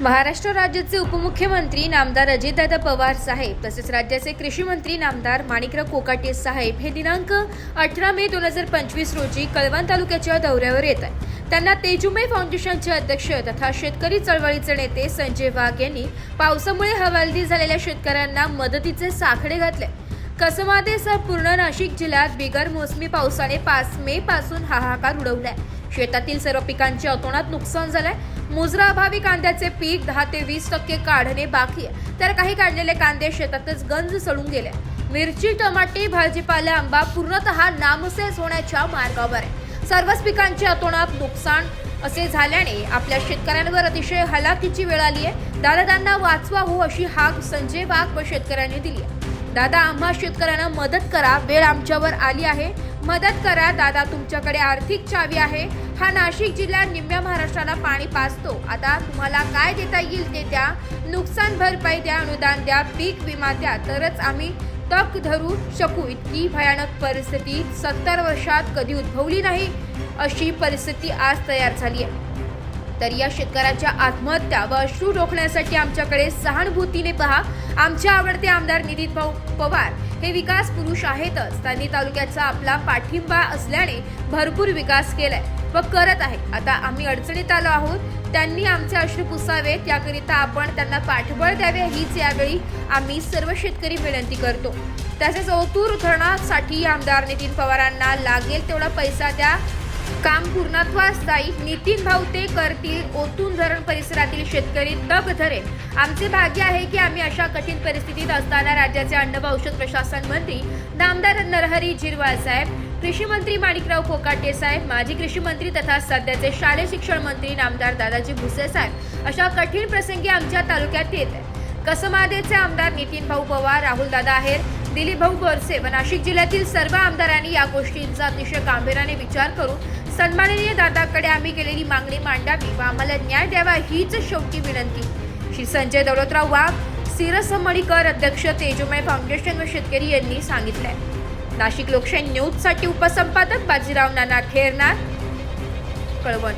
महाराष्ट्र राज्याचे उपमुख्यमंत्री नामदार अजितदादा पवार साहेब तसेच राज्याचे कृषी मंत्री नामदार माणिकराव कोकाटे साहेब हे दिनांक अठरा मे दोन हजार पंचवीस रोजी कळवण तालुक्याच्या दौऱ्यावर येत आहे त्यांना तेजुमे फाउंडेशनचे अध्यक्ष तथा शेतकरी चळवळीचे नेते संजय वाघ यांनी पावसामुळे हवालदिल झालेल्या शेतकऱ्यांना मदतीचे साखळे घातले. कसमादेसह पूर्ण नाशिक जिल्ह्यात बिगर मोसमी पावसाने पाच मे पासून हाहाकार उडवलाय. शेतातील सर्व पिकांचे अतोनात नुकसान झालंय. मुजरा अभावी कांद्याचे पीक दहा ते वीस टक्के काढणे बाकी आहे. तर काही काढलेले कांदे शेतातच गंज सडून गेले मिरची टमाटे भाजीपाला आंबा पूर्णतः नामशेष होण्याच्या मार्गावर आहे. सर्वच पिकांचे अतोनात नुकसान असे झाल्याने आपल्या शेतकऱ्यांवर अतिशय हलाखीची वेळ आली आहे. दादा त्यांना वाचवा हो अशी हाक संजय वाघ व शेतकऱ्यांनी दिली आहे. दादा आम्हा शेतकऱ्यांना मदत करा. वेळ आमच्यावर आली आहे. मदत करा दादा तुमच्याकडे आर्थिक चावी आहे. हा नाशिक जिल्हा निम्म्या महाराष्ट्राला पाणी पाचतो आता तुम्हाला काय देता येईल ते द्या. नुकसान भरपाई द्या अनुदान द्या पीक विमा द्या. तरच आम्ही तक धरू शकू. इतकी भयानक परिस्थिती सत्तर वर्षात कधी उद्भवली नाही अशी परिस्थिती आज तयार झाली आहे. तर या शेतकऱ्याच्या आत्महत्या व अश्रू रोखण्यासाठी आमच्याकडे सहानुभूतीने पहा. आमचे आवडते आमदार निधी भाऊ पवार हे विकास पुरुष आहेतच. त्यांनी तालुक्याचा आपला पाठिंबा असल्याने भरपूर विकास केलाय व करत आहे आता आम्ही अडचणीत आलो आहोत. त्यांनी आमचे अश्रू पुसावेत. याकरिता आपण त्यांना पाठबळ द्यावे. हीच यावेळी आम्ही सर्व शेतकरी विनंती करतो. तसेच ओतूर धरणासाठी आमदार नितीन पवारांना लागेल तेवढा पैसा द्या. काम पूर्णत्वास जाईल नितीन भाऊ ते करतील ओतून धरण परिसरातील शेतकरी तग धरेल आमचे भाग्य आहे की आम्ही अशा कठीण परिस्थितीत असताना राज्याचे अन्न व औषध प्रशासन मंत्री नामदार नरहरी झिरवाळ साहेब कृषी मंत्री माणिकराव कोकाटे साहेब माजी कृषी मंत्री तथा सध्याचे शालेय शिक्षण मंत्री नामदार दादाजी भुसे साहेब अशा कठीण प्रसंगी आमच्या तालुक्यात येत आहे कसमादेचे आमदार नितीन भाऊ पवार राहुल दादा आहेर दिलीप भाऊ व नाशिक जिल्ह्यातील सर्व आमदारांनी या गोष्टींचा अतिशय गांभीर्याने विचार करून सन्माननीय दादाकडे आम्ही केलेली मागणी मांडावी व आम्हाला न्याय द्यावा हीच शेवटी विनंती. श्री संजय दौलतराव वाघ सिरस मणिकर अध्यक्ष तेजोमय फाउंडेशन व शेतकरी यांनी सांगितलंय. नाशिक लोकशाही न्यूजसाठी उपसंपादक बाजीराव नाना ठेरणार कळवण.